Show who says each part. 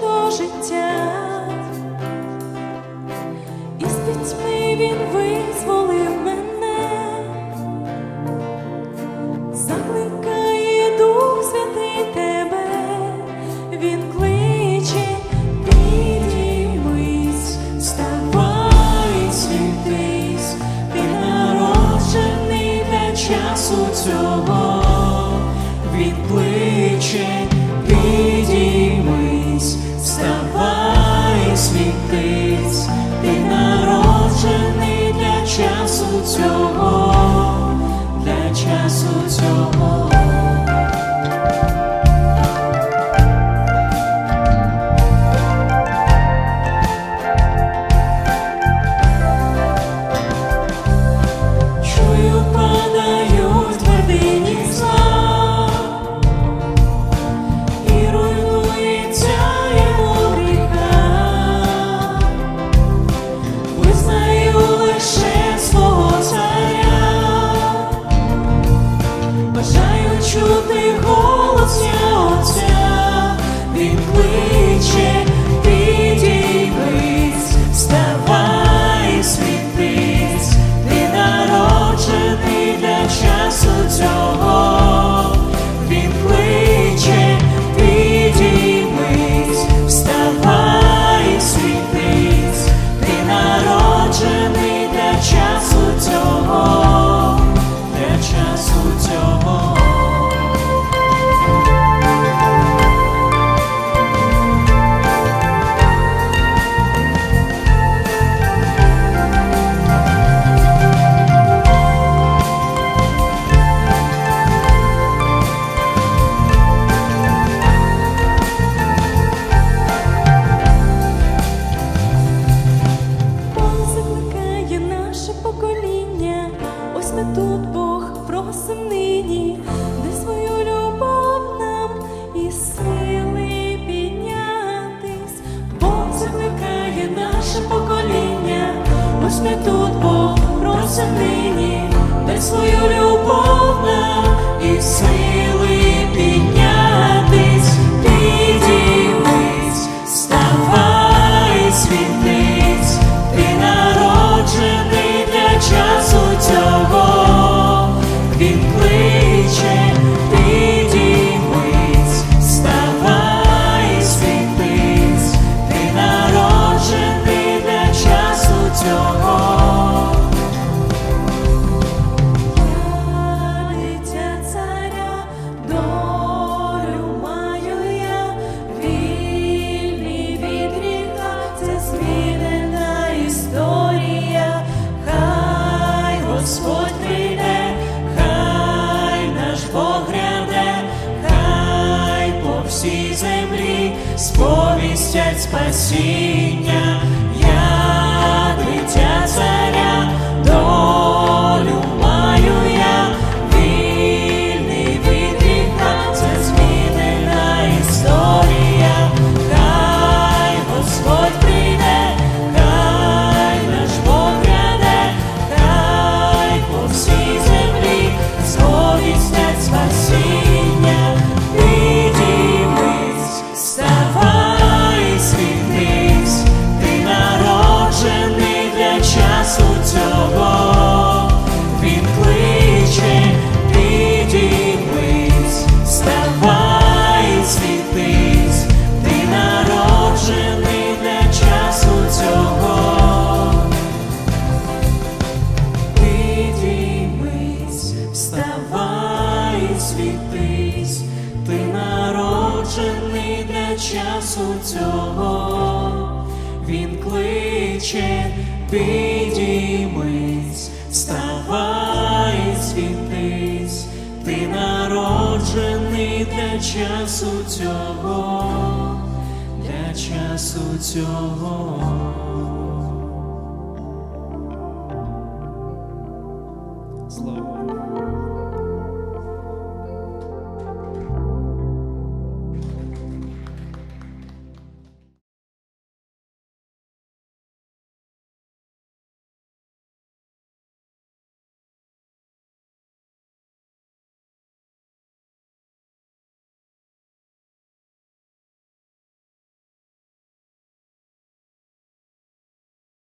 Speaker 1: До життя, і з пітьми він визволив мене, закликає Дух тебе, він кликає. Він кличе серце нині, дай свою любов нам і сил. сповістять спасіння. світись, ти народжений для часу цього, Він кличе, підіймись, вставай, світись, ти народжений для часу цього, для часу цього.